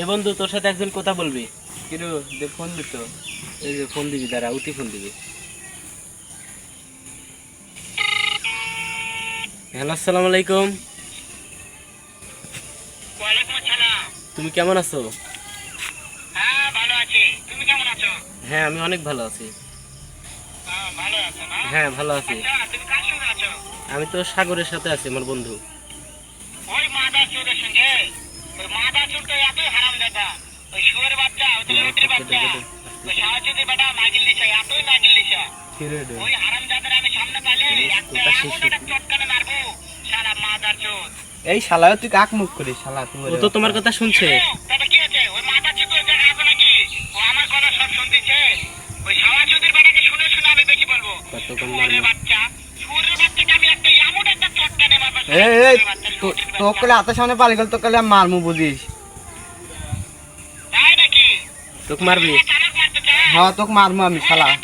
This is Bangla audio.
এ বন্ধু তোর সাথে একজন কথা বলবি। কিন্তু ফোন দিত এই যে ফোন দিবি দাঁড়া উঠি ফোন দিবি। হ্যালো আসসালামু আলাইকুম। তুমি কেমন আছো? হ্যাঁ তুমি কেমন আছো? হ্যাঁ আমি অনেক ভালো আছি। হ্যাঁ ভালো আছো। আচ্ছা আছো? আমি তো সাগরের সাথে আছি আমার বন্ধু। হারাম দাদার আমি সামনে পালে একটা চটকানে মারবো সারা মাদার এই শালাও তুই কাক মুখ করিস শালা তুই ও তো তোমার কথা শুনছে তবে কি আছে ওই মাদা চোর তো জায়গা আছে নাকি ও আমার কথা সব শুনতেছে ওই সাহায্যদের বেটাকে শুনে শুনে আমি বেশি বলব কত কম শুয়োরের বাচ্চা শুয়োরের বাচ্চাকে আমি একটা এমন একটা চটকানে মারবো এই এই শুয়োরের বাচ্চা, তো- লুটির তোর বাচ্চা। কলে হাতের সামনে পালি গেল তোর কলে মারমু বুঝিস তোকে মারবি? হ্যাঁ তোকে মারবো আমি শালা। আমি